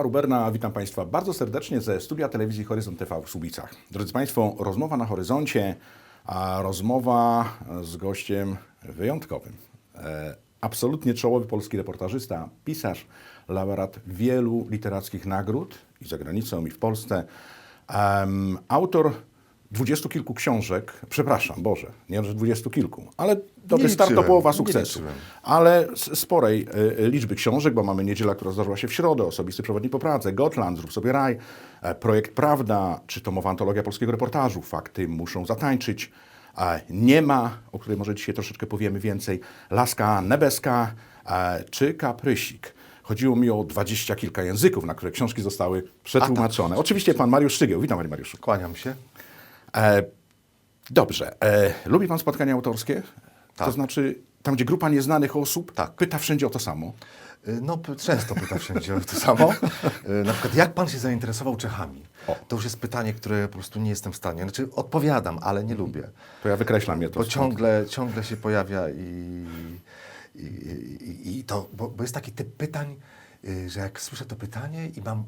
Waldemar Uberna, witam Państwa bardzo serdecznie ze studia telewizji Horyzont TV w Słubicach. Drodzy Państwo, rozmowa na horyzoncie, a rozmowa z gościem wyjątkowym. E, absolutnie czołowy polski reportażysta, pisarz, laureat wielu literackich nagród i za granicą, i w Polsce. Em, autor dwudziestu kilku książek, przepraszam, Boże, nie że dwudziestu kilku, ale dobry Nie start to połowa sukcesu. Ale sporej y, liczby książek, bo mamy niedziela, która zdarzyła się w środę, osobisty przewodnik po Pradze, Gotland, Zrób sobie raj, e, projekt Prawda, czy tomowa antologia polskiego reportażu, fakty muszą zatańczyć, e, nie ma, o której może dzisiaj troszeczkę powiemy więcej, Laska Nebeska, e, czy Kaprysik. Chodziło mi o dwadzieścia kilka języków, na które książki zostały przetłumaczone. Oczywiście pan Mariusz Szygieł. Witam, panie Mariuszu. Kłaniam się. E, dobrze. E, lubi pan spotkania autorskie? To Tak. znaczy, tam gdzie grupa nieznanych osób Tak. pyta wszędzie o to samo. Y, No, często pyta wszędzie o to samo. Y, Na przykład, jak pan się zainteresował Czechami? O. To już jest pytanie, które po prostu nie jestem w stanie. Znaczy, odpowiadam, ale nie lubię. To ja wykreślam je to. Bo stąd. ciągle, ciągle się pojawia i, i, i, i to, bo, bo jest taki typ pytań, y, że jak słyszę to pytanie i mam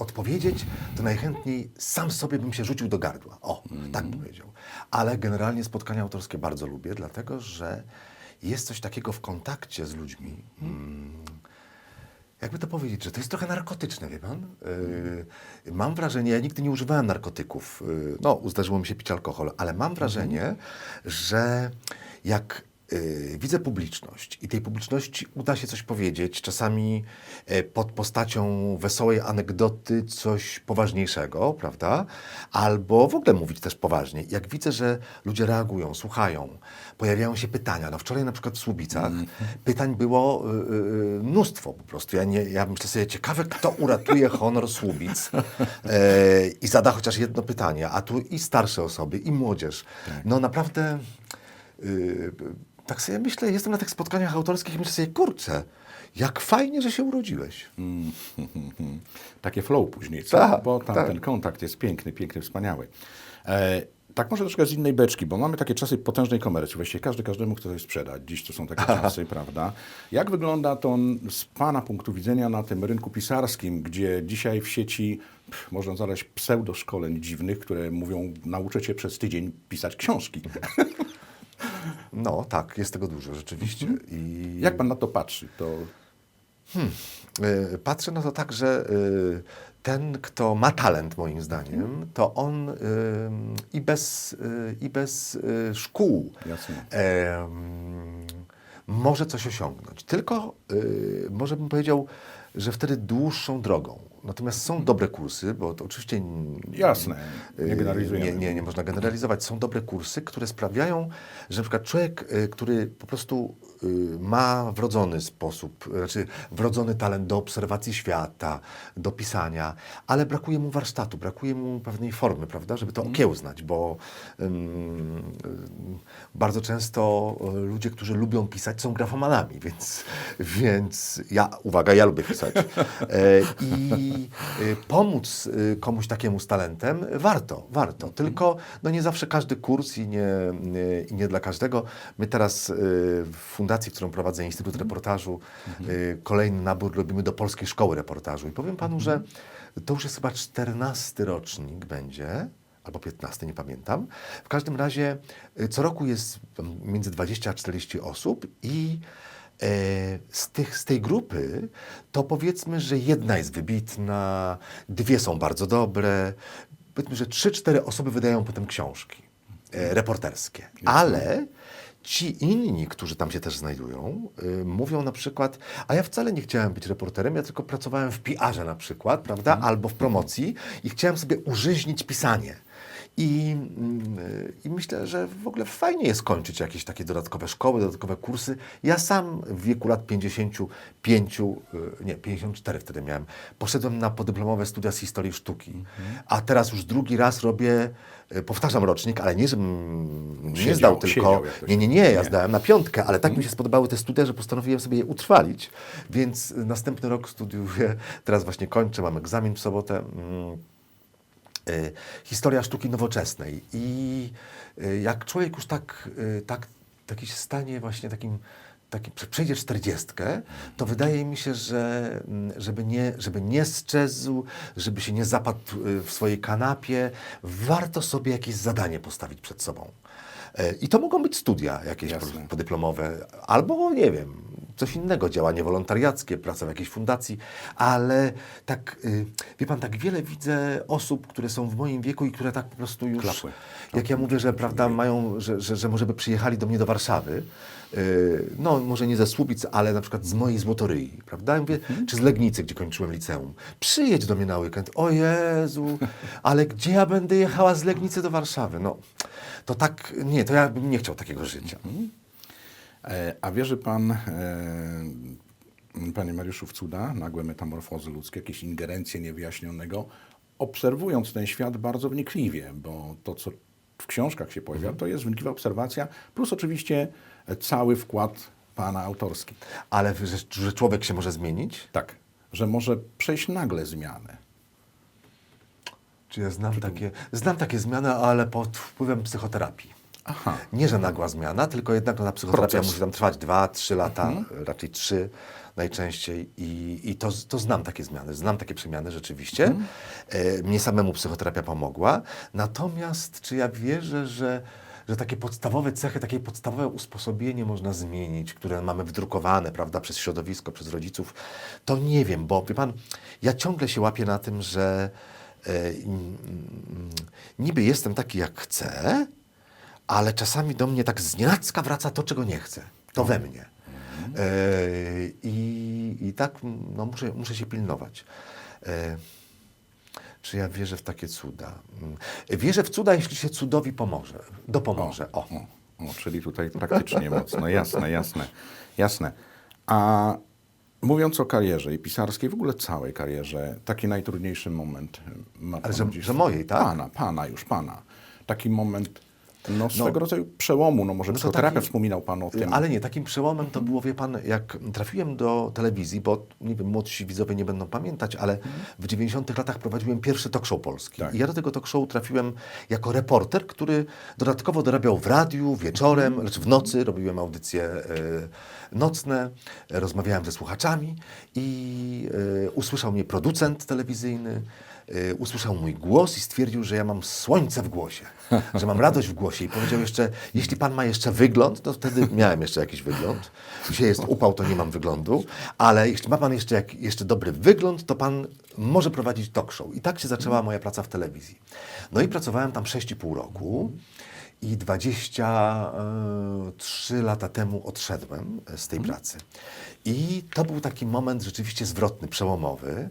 odpowiedzieć, to najchętniej sam sobie bym się rzucił do gardła. O, tak bym powiedział. Ale generalnie spotkania autorskie bardzo lubię, dlatego że jest coś takiego w kontakcie z ludźmi. Mm, jakby to powiedzieć, że to jest trochę narkotyczne, wie pan? Yy, mam wrażenie, ja nigdy nie używałem narkotyków, yy, no zdarzyło mi się pić alkohol, ale mam wrażenie, że jak widzę publiczność i tej publiczności uda się coś powiedzieć, czasami yy, pod postacią wesołej anegdoty coś poważniejszego, prawda? Albo w ogóle mówić też poważnie. Jak widzę, że ludzie reagują, słuchają, pojawiają się pytania. No wczoraj na przykład w Słubicach pytań było y, y, mnóstwo po prostu. Ja, nie, ja myślę sobie, ciekawe, kto uratuje honor Słubic e, i zada chociaż jedno pytanie. A tu i starsze osoby, i młodzież. No naprawdę, y, tak sobie myślę, jestem na tych spotkaniach autorskich i myślę sobie, kurczę, jak fajnie, że się urodziłeś. Takie flow później, co? Tak, bo tam tak. ten kontakt jest piękny, piękny, wspaniały. E, tak może troszkę z innej beczki, bo mamy takie czasy potężnej komercji. Właściwie każdy każdemu chce coś sprzedać. Dziś to są takie czasy, prawda? Jak wygląda to z Pana punktu widzenia na tym rynku pisarskim, gdzie dzisiaj w sieci pff, można znaleźć pseudoszkoleń dziwnych, które mówią, nauczę Cię przez tydzień pisać książki. No tak, jest tego dużo rzeczywiście. I... Jak Pan na to patrzy? To Y, Patrzę na to tak, że y, ten, kto ma talent, moim zdaniem, to on y, i bez, y, i bez y, szkół może coś osiągnąć. Tylko może bym powiedział, że wtedy dłuższą drogą. Natomiast są dobre kursy, bo to oczywiście Jasne, nie y, generalizujemy. Nie, nie, nie można generalizować. Są dobre kursy, które sprawiają, że na przykład człowiek, y, który po prostu y, ma wrodzony sposób, znaczy wrodzony talent do obserwacji świata, do pisania, ale brakuje mu warsztatu, brakuje mu pewnej formy, prawda, żeby to okiełznać, bo ym, bardzo często ludzie, którzy lubią pisać, są grafomanami, więc, więc ja, uwaga, ja lubię pisać. E, I y, pomóc y, komuś takiemu z talentem warto, warto. Tylko no nie zawsze każdy kurs i nie, nie, i nie dla każdego. My teraz y, w fundacji, którą prowadzę, Instytut Reportażu, y, kolejny nabór robimy do Polskiej Szkoły Reportażu. I powiem panu, że to już jest chyba czternasty rocznik będzie, albo 15, nie pamiętam. W każdym razie y, co roku jest między 20 a 40 osób i z, tych, z tej grupy to powiedzmy, że jedna jest wybitna, dwie są bardzo dobre, powiedzmy, że trzy, cztery osoby wydają potem książki e, reporterskie. Ale ci inni, którzy tam się też znajdują, y, mówią na przykład, a ja wcale nie chciałem być reporterem, ja tylko pracowałem w PR-ze na przykład, prawda, albo w promocji i chciałem sobie użyźnić pisanie. I, mm, I myślę, że w ogóle fajnie jest kończyć jakieś takie dodatkowe szkoły, dodatkowe kursy. Ja sam w wieku lat 55, y, nie, 54 wtedy miałem, poszedłem na podyplomowe studia z historii sztuki. A teraz już drugi raz robię, y, powtarzam rocznik, ale nie, żebym nie zdał tylko. Nie, nie, nie, ja Nie. zdałem na piątkę, ale tak mi się spodobały te studia, że postanowiłem sobie je utrwalić. Więc y, następny rok studiuję, teraz właśnie kończę, mam egzamin w sobotę. Y, historia sztuki nowoczesnej. I y, jak człowiek już tak, y, tak taki się stanie właśnie takim taki, prze- przejdzie czterdziestkę, to wydaje mi się, że mm, żeby nie, żeby nie sczezł, żeby się nie zapadł w swojej kanapie, warto sobie jakieś zadanie postawić przed sobą. E, I to mogą być studia jakieś Jasne. po- podyplomowe, albo nie wiem, coś innego, działanie wolontariackie, praca w jakiejś fundacji, ale tak, y, wie pan, tak wiele widzę osób, które są w moim wieku i które tak po prostu już, Klapły. jak ja mówię, że prawda, mają, że, że, że może by przyjechali do mnie do Warszawy, y, no może nie ze Słubic, ale na przykład z mojej Złotoryi, prawda? Ja mówię, czy z Legnicy, gdzie kończyłem liceum. Przyjedź do mnie na weekend. O Jezu, ale gdzie ja będę jechała z Legnicy do Warszawy? No, to tak, nie, to ja bym nie chciał takiego życia. E, A wierzy pan, e, panie Mariuszu, w cuda, nagłe metamorfozy ludzkie, jakieś ingerencje niewyjaśnionego, obserwując ten świat bardzo wnikliwie, bo to, co w książkach się pojawia, to jest wnikliwa obserwacja, plus oczywiście cały wkład pana autorski. Ale że, że człowiek się może zmienić? Tak, że może przejść nagle zmianę. Czy ja znam takie, znam takie zmiany, ale pod wpływem psychoterapii. Aha. Nie, że nagła zmiana, tylko jednak ta psychoterapia Proces. musi tam trwać dwa, trzy lata, raczej trzy najczęściej i, i to, to znam takie zmiany, znam takie przemiany rzeczywiście. E, mnie samemu psychoterapia pomogła, natomiast czy ja wierzę, że, że takie podstawowe cechy, takie podstawowe usposobienie można zmienić, które mamy wdrukowane, prawda, przez środowisko, przez rodziców, to nie wiem, bo wie pan, ja ciągle się łapię na tym, że e, niby jestem taki jak chcę, ale czasami do mnie tak znienacka wraca to, czego nie chcę. To we mnie. E, i, I tak no, muszę, muszę się pilnować. E, czy ja wierzę w takie cuda? Mm, Wierzę w cuda, jeśli się cudowi pomoże. Dopomoże. O. O, o, czyli tutaj praktycznie mocno, jasne, jasne, jasne. A mówiąc o karierze i pisarskiej, w ogóle całej karierze, taki najtrudniejszy moment ma pan że- że mojej, tak? Pana, pana, już pana. Taki moment, no swego rodzaju przełomu, no może No psychoterapia, taki- wspominał pan o tym. Ale nie, takim przełomem to było, wie pan, jak trafiłem do telewizji, bo nie wiem, młodsi widzowie nie będą pamiętać, ale w 90 latach prowadziłem pierwszy talk show polski. Tak. I ja do tego talk show trafiłem jako reporter, który dodatkowo dorabiał w radiu, wieczorem, znaczy w nocy, robiłem audycje e, nocne, rozmawiałem ze słuchaczami i e, usłyszał mnie producent telewizyjny, usłyszał mój głos i stwierdził, że ja mam słońce w głosie, że mam radość w głosie i powiedział jeszcze, jeśli pan ma jeszcze wygląd, to wtedy miałem jeszcze jakiś wygląd. Dzisiaj jest upał, to nie mam wyglądu, ale jeśli ma pan jeszcze, jak, jeszcze dobry wygląd, to pan może prowadzić talk show. I tak się zaczęła moja praca w telewizji. No i pracowałem tam 6,5 roku. I 23 lata temu odszedłem z tej pracy. I to był taki moment rzeczywiście zwrotny, przełomowy.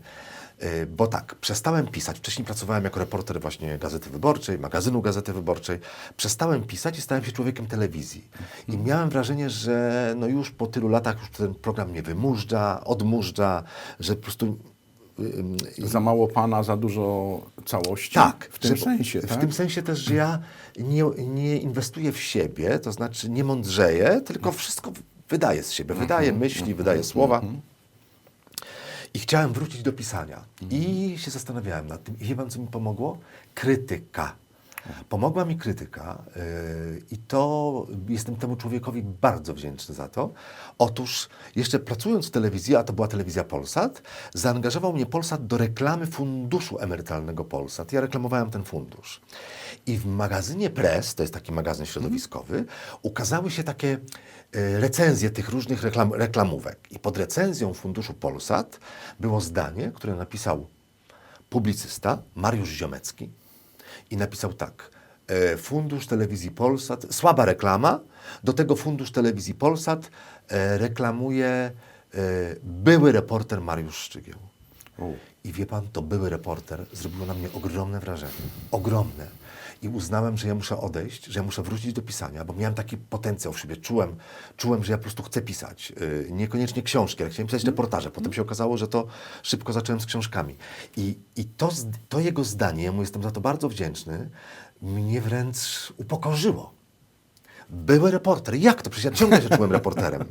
Y, Bo tak, przestałem pisać. Wcześniej pracowałem jako reporter właśnie Gazety Wyborczej, magazynu Gazety Wyborczej. Przestałem pisać i stałem się człowiekiem telewizji. I miałem wrażenie, że no już po tylu latach już ten program mnie wymużdża, odmużdża, że po prostu y, y, Za mało pana, za dużo całości? tak, W tym że- sensie, W tak? tym sensie też, że ja nie, nie inwestuję w siebie, to znaczy nie mądrzeję, tylko wszystko wydaję z siebie. Wydaję myśli, wydaję słowa. I chciałem wrócić do pisania. I się zastanawiałem nad tym. I wie pan, co mi pomogło? Krytyka. Pomogła mi krytyka yy, i to jestem temu człowiekowi bardzo wdzięczny za to. Otóż jeszcze pracując w telewizji, a to była telewizja Polsat, zaangażował mnie Polsat do reklamy funduszu emerytalnego Polsat. Ja reklamowałem ten fundusz. I w magazynie Press, to jest taki magazyn środowiskowy, ukazały się takie e, recenzje tych różnych reklam, reklamówek. I pod recenzją funduszu Polsat było zdanie, które napisał publicysta Mariusz Ziomecki i napisał tak. e, Fundusz Telewizji Polsat, słaba reklama, do tego Fundusz Telewizji Polsat e, reklamuje e, były reporter Mariusz Szczygieł. U. I wie pan, to były reporter zrobiło na mnie ogromne wrażenie. Ogromne. I uznałem, że ja muszę odejść, że ja muszę wrócić do pisania, bo miałem taki potencjał w sobie. Czułem, czułem że ja po prostu chcę pisać. Yy, niekoniecznie książki, ale chciałem pisać reportaże. Potem się okazało, że to szybko zacząłem z książkami. I, i to, to jego zdanie, ja mu jestem za to bardzo wdzięczny, mnie wręcz upokorzyło. Były reporter. Jak to? Przecież ja ciągle się czułem reporterem.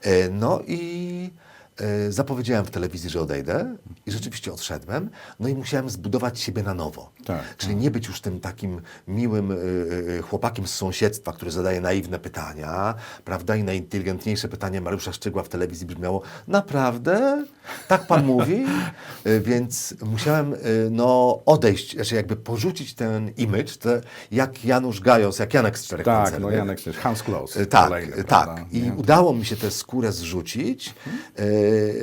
E, No i, zapowiedziałem w telewizji, że odejdę i rzeczywiście odszedłem. No i musiałem zbudować siebie na nowo. Tak, Czyli nie być już tym takim miłym e, e, chłopakiem z sąsiedztwa, który zadaje naiwne pytania, prawda? I najinteligentniejsze pytanie Mariusza Szczygła w telewizji brzmiało, naprawdę? Tak pan mówi? Więc musiałem no, odejść, znaczy jakby porzucić ten image, te, jak Janusz Gajos, jak Janek z Czterech Tak, no. Janek Hans Klaus. Tak, kolejny, e, prawda? tak. I Nie? udało mi się tę skórę zrzucić. E,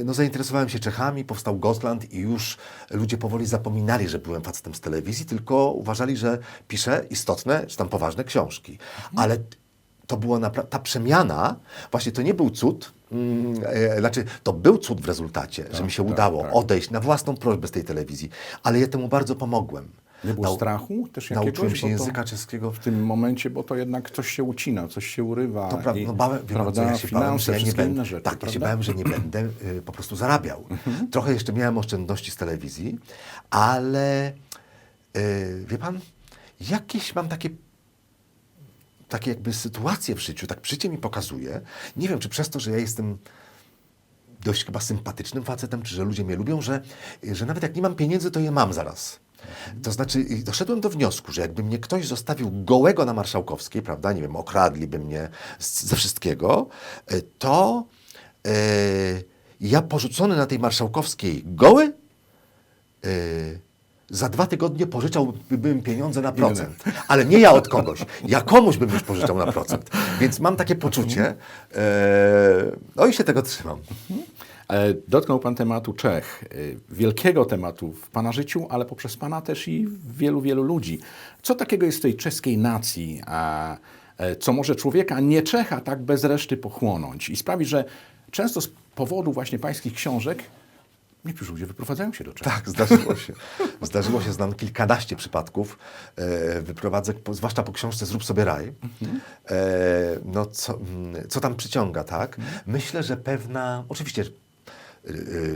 No, zainteresowałem się Czechami, powstał Gotland i już ludzie powoli zapominali, że byłem facetem z telewizji, tylko uważali, że piszę istotne, czy tam poważne książki. Ale to była ta przemiana, właśnie to nie był cud, mm, e, znaczy to był cud w rezultacie, że mi się tak, udało tak. odejść na własną prośbę z tej telewizji, ale ja temu bardzo pomogłem. Nie było Nau- strachu też jakiegoś? Nauczyłem się języka czeskiego W tym momencie, bo to jednak coś się ucina, coś się urywa. To prawda, i, no bałem, prawda, ja się bałem, że ja nie będę, rzeczy. tak, ja się bałem, że nie będę y, po prostu zarabiał. Trochę jeszcze miałem oszczędności z telewizji, ale y, wie pan, jakieś mam takie takie jakby sytuacje w życiu, tak życie mi pokazuje. Nie wiem, czy przez to, że ja jestem dość chyba sympatycznym facetem, czy że ludzie mnie lubią, że, że nawet jak nie mam pieniędzy, to je mam zaraz. To znaczy, doszedłem do wniosku, że jakby mnie ktoś zostawił gołego na Marszałkowskiej, prawda, nie wiem, okradliby mnie z, ze wszystkiego, e, to e, ja porzucony na tej Marszałkowskiej goły, e, za dwa tygodnie pożyczałbym pieniądze na procent. Ale nie ja od kogoś. Ja komuś bym już pożyczał na procent. Więc mam takie poczucie, no i się tego trzymam. E, Dotknął Pan tematu Czech, e, wielkiego tematu w Pana życiu, ale poprzez Pana też i wielu, wielu ludzi. Co takiego jest w tej czeskiej nacji, a, e, co może człowieka nie Czecha tak bez reszty pochłonąć i sprawi, że często z powodu właśnie Pańskich książek niektórzy ludzie wyprowadzają się do Czech. Tak, zdarzyło się. Zdarzyło się, znam kilkanaście przypadków e, wyprowadzek, po, zwłaszcza po książce Zrób sobie raj. E, no co, mm, co tam przyciąga, tak? Myślę, że pewna, oczywiście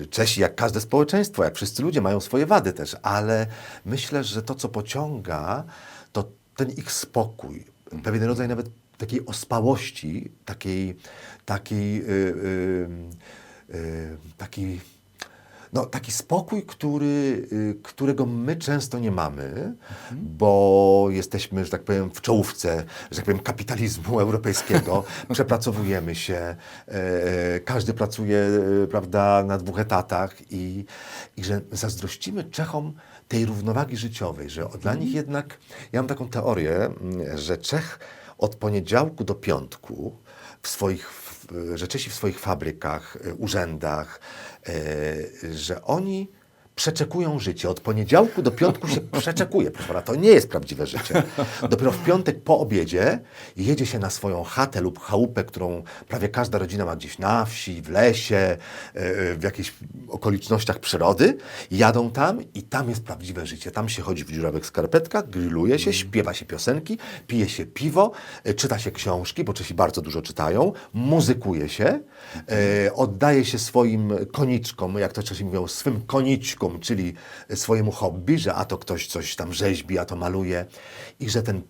Czesi, jak każde społeczeństwo, jak wszyscy ludzie, mają swoje wady też, ale myślę, że to, co pociąga, to ten ich spokój, pewien rodzaj nawet takiej ospałości, takiej, takiej, y, y, y, takiej no, taki spokój, który, y, którego my często nie mamy, bo jesteśmy, że tak powiem, w czołówce, że tak powiem, kapitalizmu europejskiego. Przepracowujemy się, e, każdy pracuje, e, prawda, na dwóch etatach i, i że zazdrościmy Czechom tej równowagi życiowej, że dla nich jednak, ja mam taką teorię, mm, że Czech od poniedziałku do piątku w swoich, że Czesi w swoich fabrykach, urzędach, e, że oni przeczekują życie. Od poniedziałku do piątku się przeczekuje. Proszę pana, to nie jest prawdziwe życie. Dopiero w piątek po obiedzie jedzie się na swoją chatę lub chałupę, którą prawie każda rodzina ma gdzieś na wsi, w lesie, e, w jakichś okolicznościach przyrody. Jadą tam i tam jest prawdziwe życie. Tam się chodzi w dziurawych skarpetkach, grilluje się, śpiewa się piosenki, pije się piwo, e, czyta się książki, bo Czesi bardzo dużo czytają, muzykuje się, e, oddaje się swoim koniczkom, jak to Czesi mówią, swym koniczkom, czyli swojemu hobby, że a to ktoś coś tam rzeźbi, a to maluje i że ten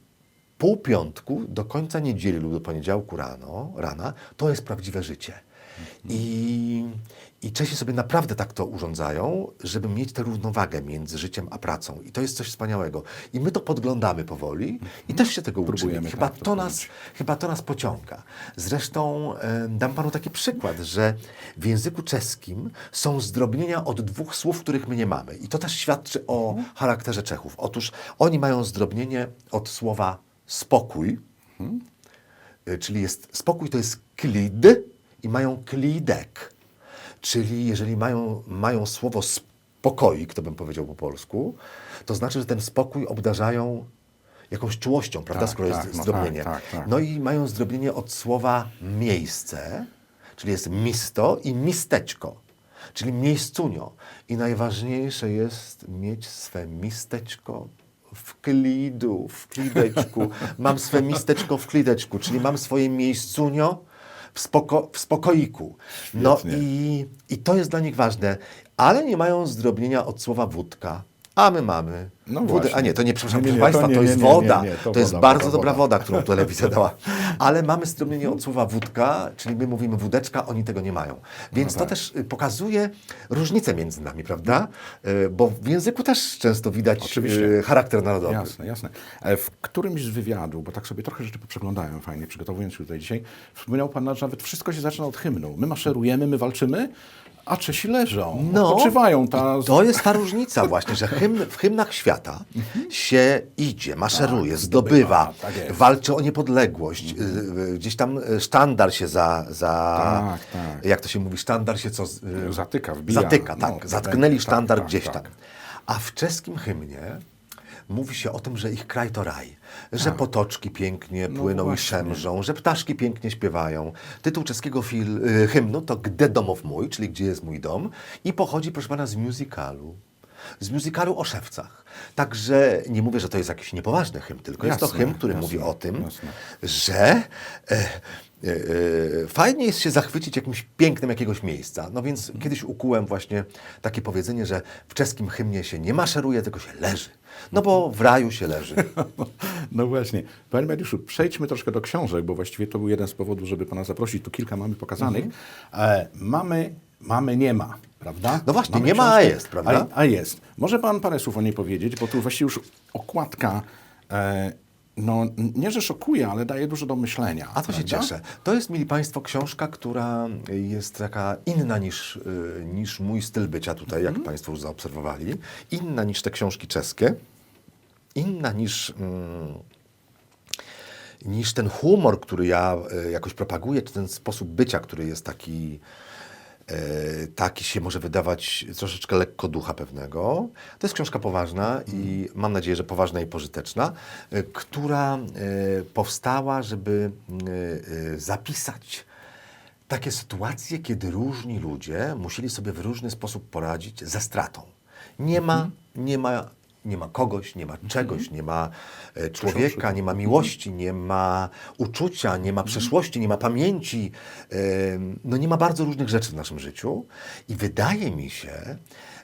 pół piątku do końca niedzieli lub do poniedziałku rano, rana, to jest prawdziwe życie. I, I Czesi sobie naprawdę tak to urządzają, żeby mieć tę równowagę między życiem a pracą. I to jest coś wspaniałego. I my to podglądamy powoli i też się tego uczymy. Próbujemy Chyba tak to to, nas, chyba to nas pociąga. Zresztą e, dam panu taki przykład, że w języku czeskim są zdrobnienia od dwóch słów, których my nie mamy. I to też świadczy o charakterze Czechów. Otóż oni mają zdrobnienie od słowa spokój, y, czyli jest spokój to jest klid i mają klidek. Czyli jeżeli mają, mają słowo spokoik, to bym powiedział po polsku, to znaczy, że ten spokój obdarzają jakąś czułością, prawda, Tak, skoro tak, jest no zdrobnienie. tak, tak, tak. No i mają zdrobnienie od słowa miejsce, czyli jest misto i misteczko, czyli miejscunio. I najważniejsze jest mieć swe misteczko w klidu, w klideczku. Mam swe misteczko w klideczku, czyli mam swoje miejscunio w, spoko, w spokoiku. No Świetnie. i, i to jest dla nich ważne, ale nie mają zdrobnienia od słowa wódka. A my mamy. No właśnie. A nie, to nie, przepraszam, Nie, nie, Państwa, to to, nie, nie, jest nie, nie, woda. nie, to to jest woda, bardzo woda, dobra woda. którą telewizja dała. Ale mamy strumienie od słowa wódka, czyli my mówimy wódeczka, oni tego nie mają. Więc No to tak. też y, pokazuje różnicę między nami, prawda? Y, Bo w języku też często widać Oczywiście. y, charakter narodowy. Jasne, jasne. E, W którymś z wywiadów, bo tak sobie trochę rzeczy przeglądałem fajnie, przygotowując się tutaj dzisiaj, wspominał Pan, że nawet wszystko się zaczyna od hymnu. My maszerujemy, my walczymy, a Czesi leżą, No, odpoczywają. Ta... to jest ta różnica właśnie, że hymn, w hymnach świata się idzie, maszeruje, Tak, zdobywa, zdobywa, tak walczy o niepodległość. y, y, Gdzieś tam y, sztandar się za, za Tak, tak. jak to się mówi, sztandar się co... y, Zatyka, wbija. Zatyka, No, tak. Zatknęli tak, sztandar gdzieś tak. tam. A w czeskim hymnie mówi się o tym, że ich kraj to raj, że Tak. potoczki pięknie płyną i właśnie. szemrzą, że ptaszki pięknie śpiewają. Tytuł czeskiego hymnu to Gde domów mój, czyli Gdzie jest mój dom i pochodzi, proszę pana, z musicalu. Z musicalu o szewcach. Także nie mówię, że to jest jakiś niepoważny hymn, tylko jest to Jasne, hymn, który jasne, mówi o tym, jasne. że e, e, e, fajnie jest się zachwycić jakimś pięknem jakiegoś miejsca. No więc kiedyś ukułem właśnie takie powiedzenie, że w czeskim hymnie się nie maszeruje, tylko się leży. No bo w raju się leży. No właśnie. Panie Mariuszu, przejdźmy troszkę do książek, bo właściwie to był jeden z powodów, żeby Pana zaprosić. Tu kilka mamy pokazanych. E, mamy, mamy, nie ma, prawda? No właśnie, Mamy nie ma, a książkę, jest, prawda? A, a jest. Może Pan parę słów o niej powiedzieć, bo tu właściwie już okładka, e, no nie, że szokuje, ale daje dużo do myślenia. A to się cieszę. To jest, mili Państwo, książka, która jest taka inna niż, y, niż mój styl bycia tutaj, jak Państwo już zaobserwowali. Inna niż te książki czeskie. Inna niż, mm, niż ten humor, który ja y, jakoś propaguję, czy ten sposób bycia, który jest taki, e, taki się może wydawać troszeczkę lekko ducha pewnego. To jest książka poważna i mam nadzieję, że poważna i pożyteczna, e, która e, powstała, żeby e, e, zapisać takie sytuacje, kiedy różni ludzie musieli sobie w różny sposób poradzić ze stratą. Nie ma, nie ma, nie ma kogoś, nie ma czegoś, nie ma e, człowieka, nie ma miłości, nie ma uczucia, nie ma przeszłości, nie ma pamięci. e, No nie ma bardzo różnych rzeczy w naszym życiu i wydaje mi się,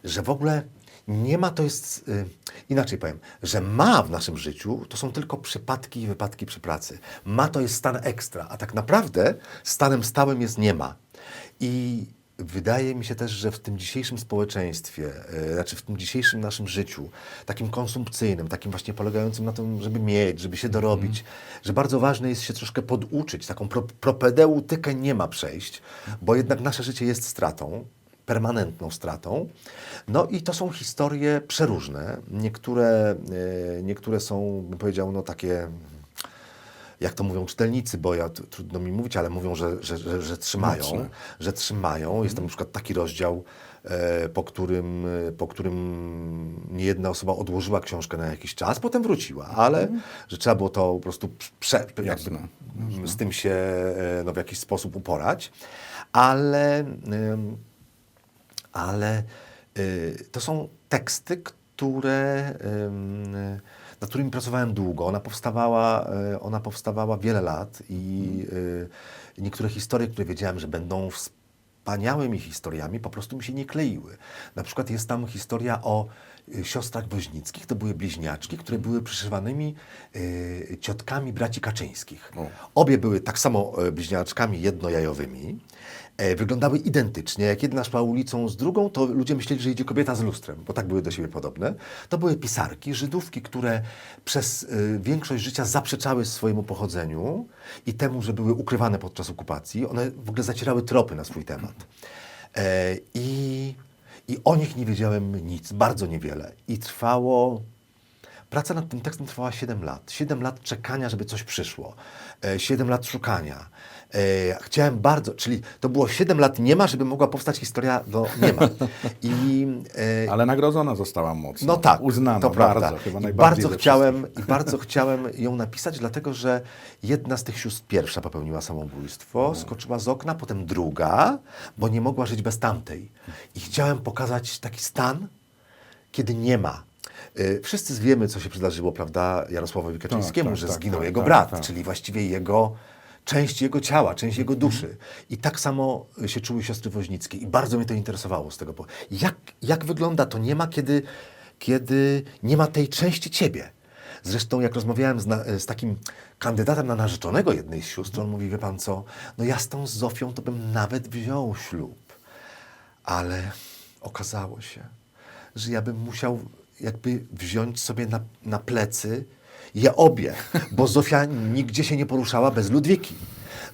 że w ogóle nie ma to jest, y, inaczej powiem, że ma w naszym życiu to są tylko przypadki i wypadki przy pracy. Ma to jest stan ekstra, a tak naprawdę stanem stałym jest nie ma. I wydaje mi się też, że w tym dzisiejszym społeczeństwie, y, znaczy w tym dzisiejszym naszym życiu, takim konsumpcyjnym, takim właśnie polegającym na tym, żeby mieć, żeby się dorobić, że bardzo ważne jest się troszkę poduczyć, taką pro, propedeutykę nie ma przejść, bo jednak nasze życie jest stratą, permanentną stratą. No i to są historie przeróżne. Niektóre, e, niektóre są, bym powiedział, no takie, jak to mówią czytelnicy, bo ja trudno mi mówić, ale mówią, że, że, że, że trzymają, Mocne. że trzymają. Jest tam na przykład taki rozdział, e, po którym, e, po którym niejedna osoba odłożyła książkę na jakiś czas, potem wróciła, ale że trzeba było to po prostu prze, jakby, z tym się e, no, w jakiś sposób uporać. Ale ale y, to są teksty, które, ym, nad którymi pracowałem długo. Ona powstawała, y, ona powstawała wiele lat i y, niektóre historie, które wiedziałem, że będą wspaniałymi historiami, po prostu mi się nie kleiły. Na przykład jest tam historia o y, siostrach Woźnickich, to były bliźniaczki, które były przyszywanymi y, ciotkami braci Kaczyńskich. O. Obie były tak samo e, bliźniaczkami jednojajowymi. E, wyglądały identycznie. Jak jedna szła ulicą z drugą, to ludzie myśleli, że idzie kobieta z lustrem, bo tak były do siebie podobne. To były pisarki, Żydówki, które przez e, większość życia zaprzeczały swojemu pochodzeniu i temu, że były ukrywane podczas okupacji. One w ogóle zacierały tropy na swój temat. E, I, I o nich nie wiedziałem nic, bardzo niewiele. I trwało Praca nad tym tekstem trwała 7 lat. 7 lat czekania, żeby coś przyszło. E, 7 lat szukania. E, chciałem bardzo, czyli to było 7 lat nie ma, żeby mogła powstać historia do nie ma. I, e, Ale nagrodzona została mocno. no tak, Uznana to prawda. bardzo, chyba I najbardziej bardzo chciałem, I bardzo chciałem ją napisać, dlatego że jedna z tych sióstr pierwsza popełniła samobójstwo, skoczyła z okna, potem druga, bo nie mogła żyć bez tamtej. I chciałem pokazać taki stan, kiedy nie ma. Y, Wszyscy wiemy, co się przydarzyło, prawda, Jarosławowi Kaczyńskiemu, tak, że tak, zginął tak, jego tak, brat, tak. czyli właściwie jego część jego ciała, część jego duszy. I tak samo się czuły siostry Woźnickie. I bardzo mnie to interesowało z tego. powodu. Jak, jak wygląda to nie ma, kiedy, kiedy nie ma tej części ciebie. Zresztą jak rozmawiałem z, na, z takim kandydatem na narzeczonego jednej z sióstr, on mówi, wie pan co, no ja z tą Zofią to bym nawet wziął ślub. Ale okazało się, że ja bym musiał jakby wziąć sobie na, na plecy je obie, bo Zofia nigdzie się nie poruszała bez Ludwiki.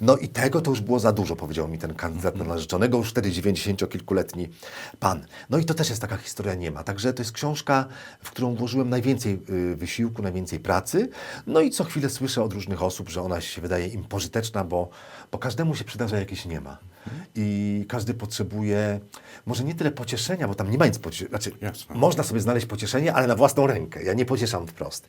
No i tego to już było za dużo, powiedział mi ten kandydat na narzeczonego, już wtedy 90-kilkuletni pan. No i to też jest taka historia nie ma. Także to jest książka, w którą włożyłem najwięcej y, wysiłku, najwięcej pracy. No i co chwilę słyszę od różnych osób, że ona się wydaje im pożyteczna, bo, bo każdemu się przydarza jakieś nie ma. I każdy potrzebuje może nie tyle pocieszenia, bo tam nie ma nic pocieszenia. Znaczy, Jasne. można sobie znaleźć pocieszenie, ale na własną rękę. Ja nie pocieszam wprost.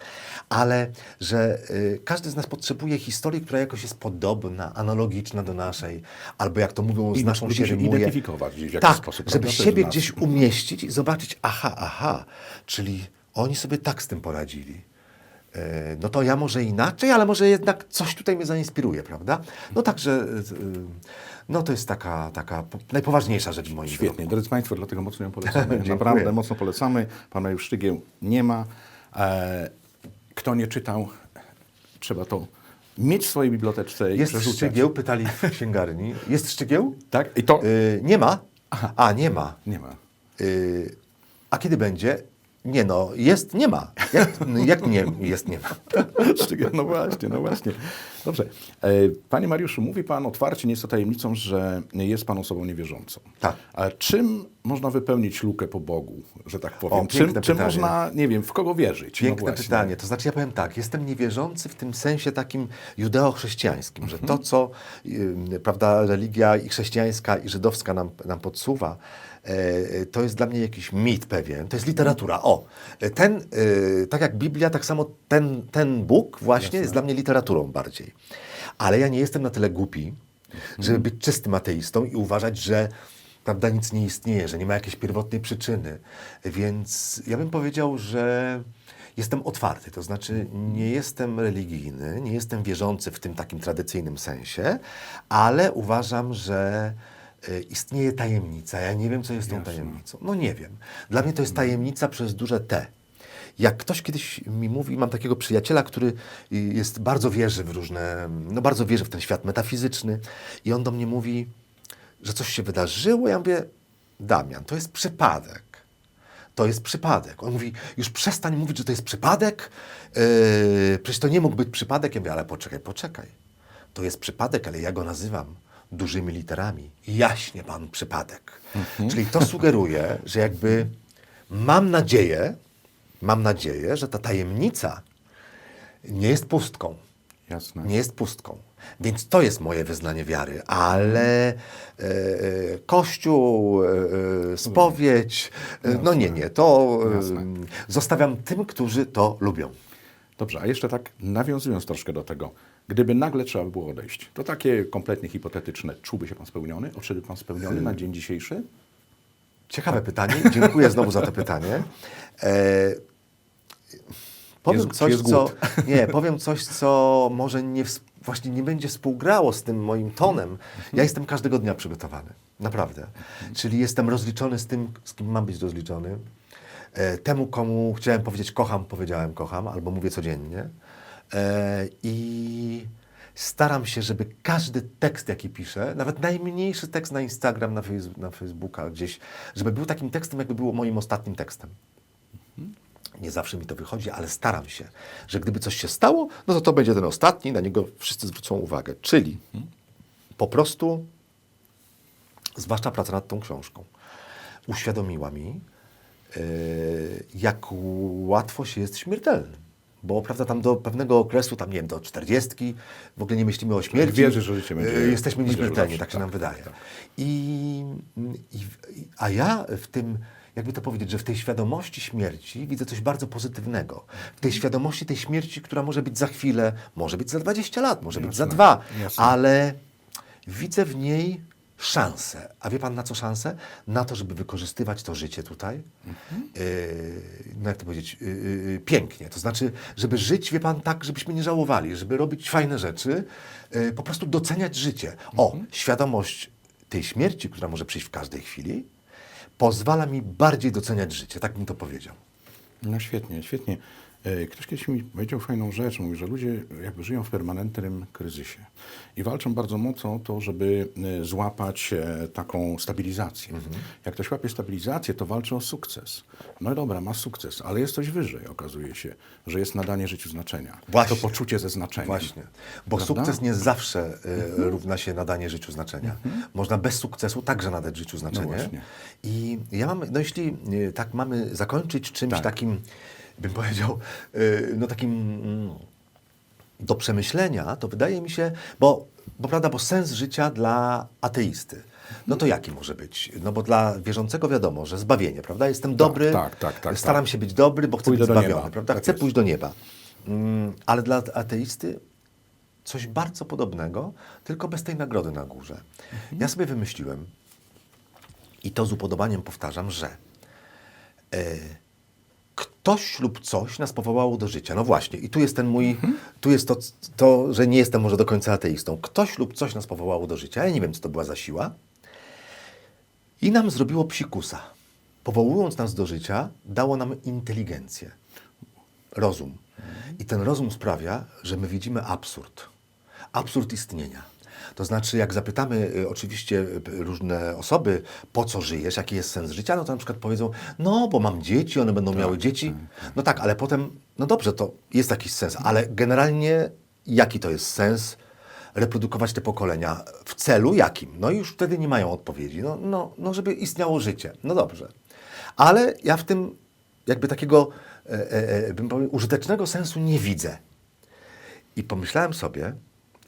Ale że y, każdy z nas potrzebuje historii, która jakoś jest podobna, analogiczna do naszej, albo jak to mówią, z I naszą się rymuje. identyfikować gdzieś w jakiś tak, sposób, żeby prawda? Siebie gdzieś umieścić i zobaczyć, aha, aha, czyli oni sobie tak z tym poradzili. E, No to ja może inaczej, ale może jednak coś tutaj mnie zainspiruje, prawda? No także, y, y, no to jest taka, taka po- najpoważniejsza rzecz w moim Świetnie, drodzy Państwo, dlatego mocno ją polecamy. Naprawdę mocno polecamy. Pana już Szczygieł nie ma. E, kto nie czytał, trzeba to mieć w swojej biblioteczce i Jest przerzucać. szczygieł, pytali w księgarni. Jest szczygieł? Tak? I to Y, nie ma? A, nie ma. nie ma. Y, a kiedy będzie? Nie no, jest, nie ma. Jak, jak nie jest, nie ma. No właśnie, no właśnie. Dobrze. E, Panie Mariuszu, mówi Pan otwarcie, nie jest to tajemnicą, że jest Pan osobą niewierzącą. Tak. A czym można wypełnić lukę po Bogu, że tak powiem? O, czym, czym można, nie wiem, w kogo wierzyć? No Piękne właśnie. pytanie. To znaczy, ja powiem tak, jestem niewierzący w tym sensie takim judeo-chrześcijańskim, że Mhm. to, co y, prawda, religia i chrześcijańska, i żydowska nam, nam podsuwa, to jest dla mnie jakiś mit pewien. To jest literatura. O, ten, y, tak jak Biblia, tak samo ten, ten Bóg właśnie jest dla mnie literaturą bardziej. Ale ja nie jestem na tyle głupi, żeby być czystym ateistą i uważać, że prawda, nic nie istnieje, że nie ma jakiejś pierwotnej przyczyny. Więc ja bym powiedział, że jestem otwarty, to znaczy nie jestem religijny, nie jestem wierzący w tym takim tradycyjnym sensie, ale uważam, że e, istnieje tajemnica. Ja nie wiem, co jest tą tajemnicą. No nie wiem. Dla mnie to jest tajemnica przez duże T. Jak ktoś kiedyś mi mówi, mam takiego przyjaciela, który y, jest bardzo wierzy w różne, no bardzo wierzy w ten świat metafizyczny i on do mnie mówi, że coś się wydarzyło. Ja mówię, Damian, to jest przypadek. To jest przypadek. On mówi, już przestań mówić, że to jest przypadek. Yy, przecież to nie mógł być przypadek. Ja mówię, ale poczekaj, poczekaj. To jest przypadek, ale ja go nazywam dużymi literami. Jaśnie pan przypadek. Czyli to sugeruje, że jakby mam nadzieję, mam nadzieję, że ta tajemnica nie jest pustką. Jasne. Nie jest pustką. Więc to jest moje wyznanie wiary, ale e, e, Kościół, e, e, spowiedź, e, no nie, nie, to e, zostawiam tym, którzy to lubią. Dobrze, a jeszcze tak nawiązując troszkę do tego, gdyby nagle trzeba było odejść, to takie kompletnie hipotetyczne, czułby się Pan spełniony? Odszedłby Pan spełniony na dzień dzisiejszy? Ciekawe pytanie, dziękuję znowu za to pytanie. E, powiem Jest- coś, co, nie, powiem coś, co może nie, właśnie nie będzie współgrało z tym moim tonem. Ja jestem każdego dnia przygotowany, naprawdę. Czyli jestem rozliczony z tym, z kim mam być rozliczony. E, temu, komu chciałem powiedzieć kocham, powiedziałem kocham, albo mówię codziennie. E, I staram się, żeby każdy tekst, jaki piszę, nawet najmniejszy tekst na Instagram, na, fejs- na Facebooka gdzieś, żeby był takim tekstem, jakby było moim ostatnim tekstem. Nie zawsze mi to wychodzi, ale staram się, że gdyby coś się stało, no to to będzie ten ostatni, na niego wszyscy zwrócą uwagę. Czyli po prostu, zwłaszcza praca nad tą książką, uświadomiła mi, jak łatwo się jest śmiertelnym. Bo prawda, tam do pewnego okresu, tam nie wiem, do czterdziestki, w ogóle nie myślimy o śmierci. wierzysz, że życie będzie- Yy, Jesteśmy nieśmiertelni, tak się tak, nam wydaje. tak, tak. I, i, a ja w tym, jakby to powiedzieć, że w tej świadomości śmierci widzę coś bardzo pozytywnego. W tej świadomości tej śmierci, która może być za chwilę, może być za 20 lat, może być za Jasne, dwa, jasne. ale widzę w niej szansę. A wie pan na co szansę? Na to, żeby wykorzystywać to życie tutaj, yy, no jak to powiedzieć, yy, yy, pięknie. To znaczy, żeby żyć, wie pan, tak, żebyśmy nie żałowali, żeby robić fajne rzeczy, yy, po prostu doceniać życie. O, świadomość tej śmierci, która może przyjść w każdej chwili, pozwala mi bardziej doceniać życie, tak bym to powiedział. No świetnie, świetnie. E, Ktoś kiedyś mi powiedział fajną rzecz, mówi, że ludzie jakby żyją w permanentnym kryzysie i walczą bardzo mocno o to, żeby e, złapać e, taką stabilizację. Jak ktoś łapie stabilizację, to walczy o sukces. No dobra, ma sukces, ale jest coś wyżej, okazuje się, że jest nadanie życiu znaczenia. Właśnie. To poczucie ze znaczeniem. Właśnie. Bo Prawda? sukces nie zawsze y, równa się nadanie życiu znaczenia. Można bez sukcesu także nadać życiu znaczenie. Mhm. właśnie. I ja mam, no jeśli tak mamy zakończyć czymś Tak. takim, bym powiedział, y, no takim mm, do przemyślenia, to wydaje mi się, bo, bo prawda, bo sens życia dla ateisty. No to jaki może być? No bo dla wierzącego wiadomo, że zbawienie, prawda? Jestem dobry, tak, tak, tak, staram tak. się być dobry, bo chcę Pójdę być zbawiony, prawda? Tak chcę pójść do nieba. Mm, ale dla ateisty coś bardzo podobnego, tylko bez tej nagrody na górze. Ja sobie wymyśliłem i to z upodobaniem powtarzam, że e, ktoś lub coś nas powołało do życia. No właśnie, i tu jest ten mój, tu jest to, to, że nie jestem może do końca ateistą. Ktoś lub coś nas powołało do życia. Ja nie wiem, co to była za siła. I nam zrobiło psikusa. Powołując nas do życia, dało nam inteligencję, rozum. I ten rozum sprawia, że my widzimy absurd. Absurd istnienia. To znaczy, jak zapytamy y, oczywiście y, różne osoby, po co żyjesz, jaki jest sens życia, no to na przykład powiedzą, no bo mam dzieci, one będą miały dzieci. No tak, ale potem, no dobrze, to jest jakiś sens, ale generalnie jaki to jest sens reprodukować te pokolenia? W celu jakim? No i już wtedy nie mają odpowiedzi. No, no, no żeby istniało życie. No dobrze. Ale ja w tym jakby takiego, e, e, e, bym powiedział, użytecznego sensu nie widzę. I pomyślałem sobie,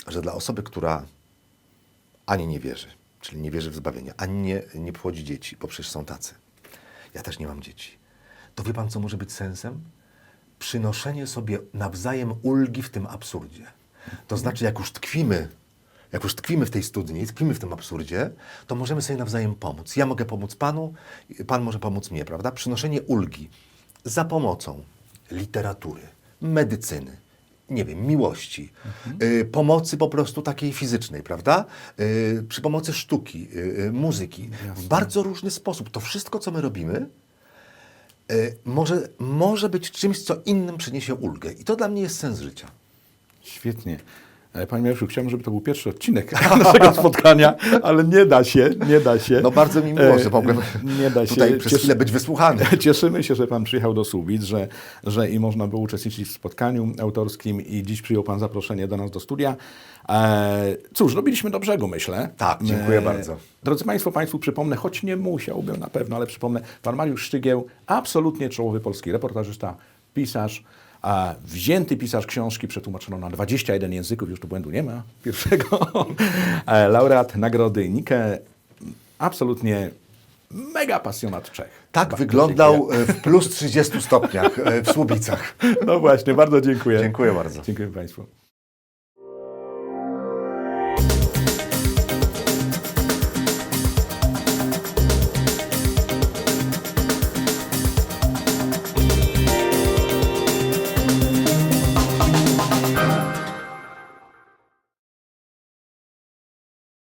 że dla osoby, która ani nie wierzy, czyli nie wierzy w zbawienie, ani nie, nie płodzi dzieci, bo przecież są tacy. Ja też nie mam dzieci. To wie pan, co może być sensem? Przynoszenie sobie nawzajem ulgi w tym absurdzie. To znaczy, jak już tkwimy, jak już tkwimy w tej studni, tkwimy w tym absurdzie, to możemy sobie nawzajem pomóc. Ja mogę pomóc panu, pan może pomóc mnie, prawda? Przynoszenie ulgi za pomocą literatury, medycyny, nie wiem, miłości, y, pomocy po prostu takiej fizycznej, prawda? Y, przy pomocy sztuki, y, y, muzyki, w bardzo różny sposób. To wszystko, co my robimy, y, może, może być czymś, co innym przyniesie ulgę. I to dla mnie jest sens życia. Świetnie. E, Panie Mariuszu, chciałbym, żeby to był pierwszy odcinek naszego spotkania, ale nie da się, nie da się. No bardzo mi miło, E, że mogłem nie da się. tutaj przez Cieszy- chwilę być wysłuchany. Cieszymy się, że Pan przyjechał do Słubic, że, że i można było uczestniczyć w spotkaniu autorskim i dziś przyjął Pan zaproszenie do nas do studia. E, cóż, dobiliśmy do brzegu, myślę. Tak, dziękuję bardzo. Drodzy Państwo, Państwu przypomnę, choć nie musiałbym na pewno, ale przypomnę, Pan Mariusz Szczygieł, absolutnie czołowy polski reportażysta, pisarz, a wzięty pisarz książki, przetłumaczono na 21 języków, już tu błędu nie ma, pierwszego. E, Laureat nagrody Nike, absolutnie mega pasjonat Czech. Tak wyglądał e, w plus 30 stopniach e, w Słubicach. No właśnie, bardzo dziękuję. Dziękuję bardzo. Dziękuję Państwu.